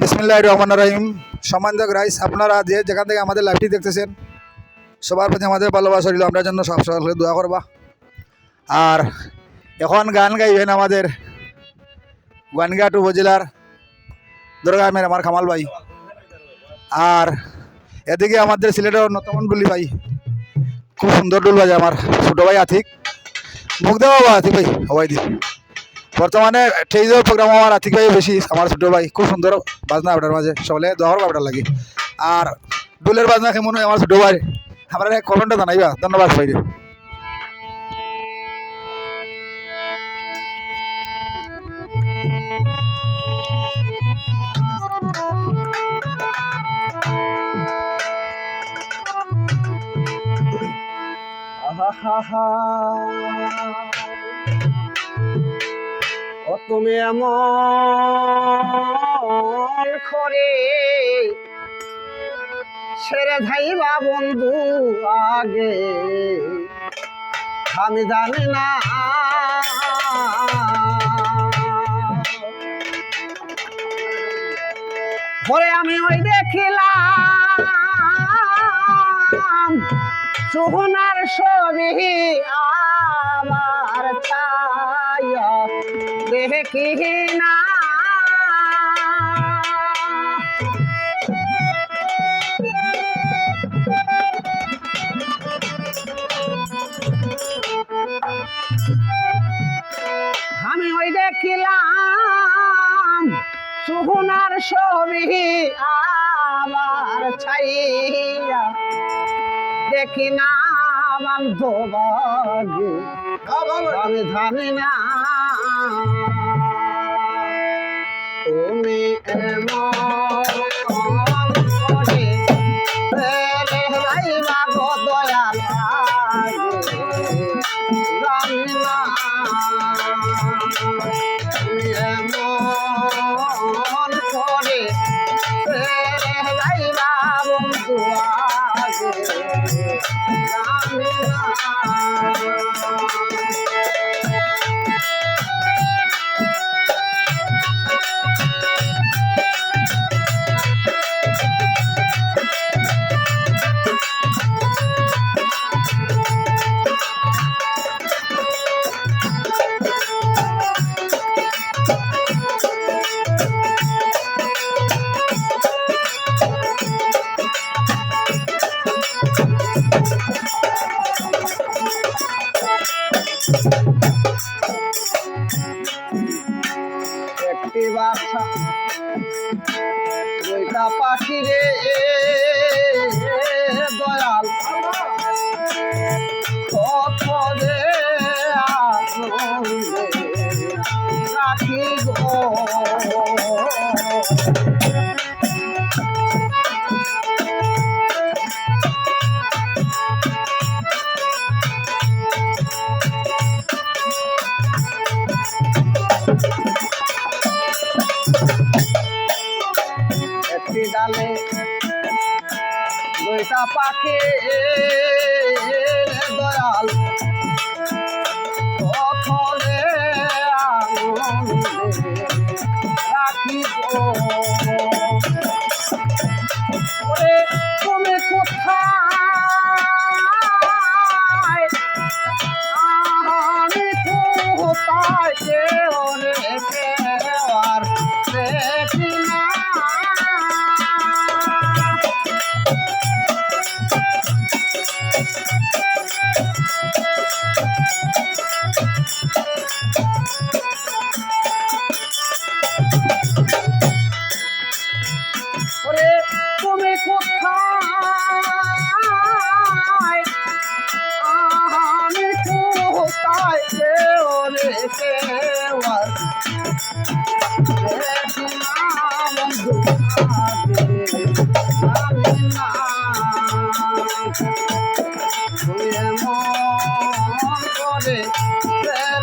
বিসমিল্লাহ রহমান রহিম। সম্মানিত রাইস, আপনারা যে যেখান থেকে আমাদের লাইভটি দেখতেছেন, সবার প্রতি আমাদের ভালোবাসা রইল। আমরা জন্য সব সকলে দোয়া করবা। আর এখন গান গাইবেন আমাদের গানঘাট উপজেলার দুর্গামের আমার কামাল ভাই। আর এদিকে আমাদের সিলেটের অন্যতম ডুলি ভাই, খুব সুন্দর ডুল বাজে আমার। ছোটো ভাই আথিক মুখ দেওয়া আথিক ভাই হবাই দি বর্তমানে টেইজের প্রোগ্রাম আমার আথিক ভাই বেশি, আমার ছোটো ভাই, খুব সুন্দর বাজনা আপনার মাঝে সকলে দহর আপনার লাগে। আর ডুলের বাজনা কেমন হয় আমার ছোটো ভাই, আমরা কমেন্টটা জানাইবা, ধন্যবাদ ভাই ও তুমি এমন করে ছেড়ে যাইবা বন্ধু আগে। আমি জানি না। পরে আমি ওই দেখিলাম সুহনার ছবি আমার ছায়া দেখি না। আমি ওই দেখিলাম সুহনার ছবি আমার ছাইয়া। দেখি না বান্ধবাগে আমি জানি না এমন পাখি দয়াল।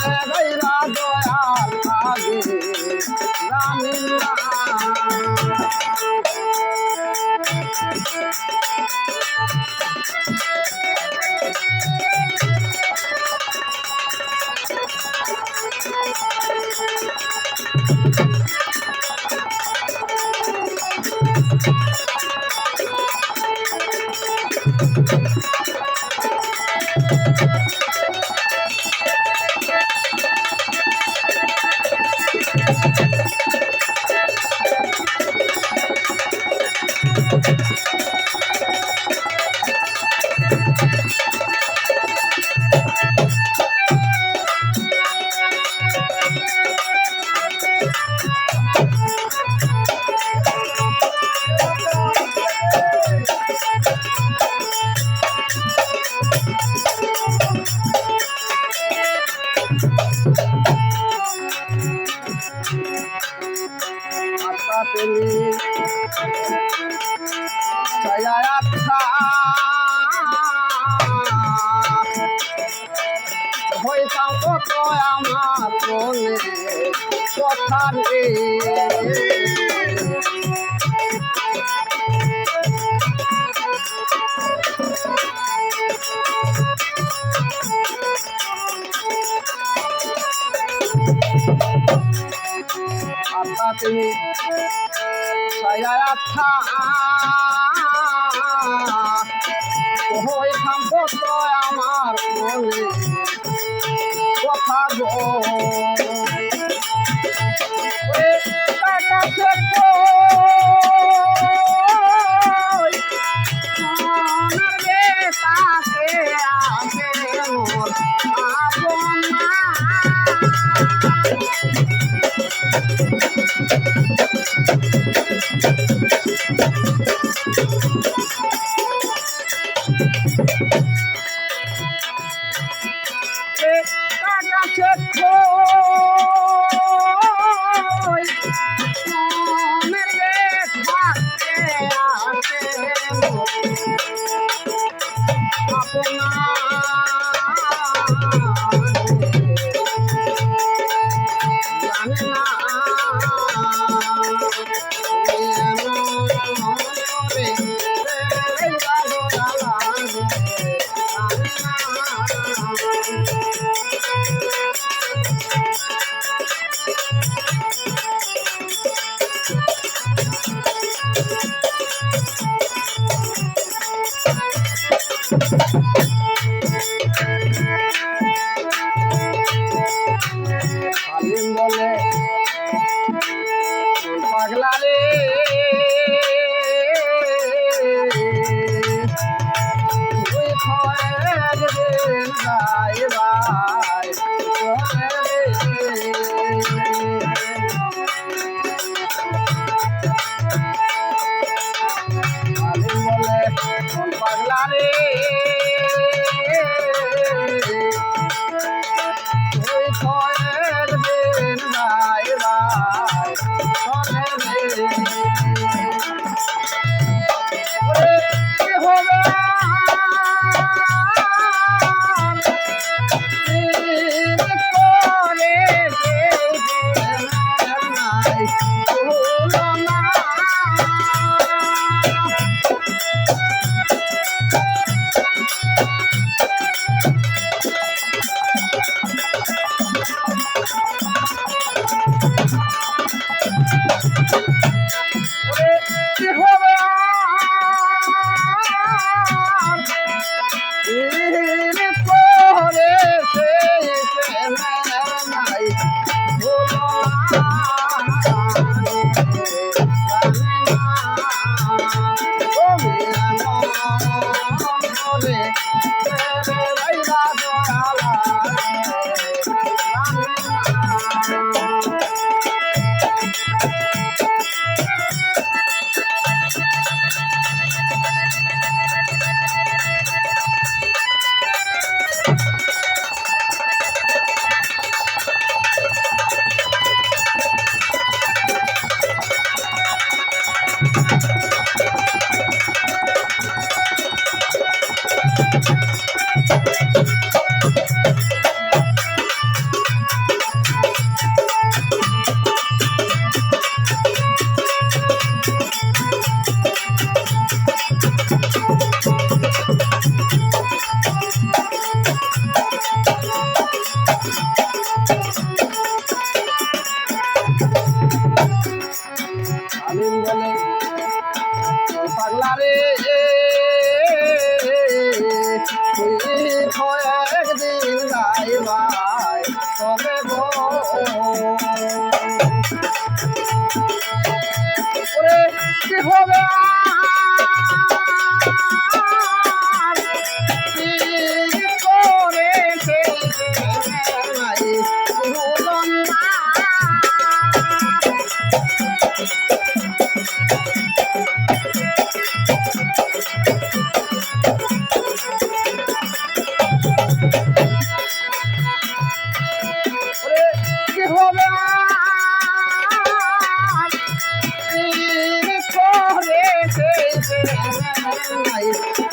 গাইরা দয়াল লাগে রানী পেলি হইতাম কত আমার মনে কথা Thank you. ছায়াথা হয়ে সম্পত্র আমার কথা গো হবে 不好意思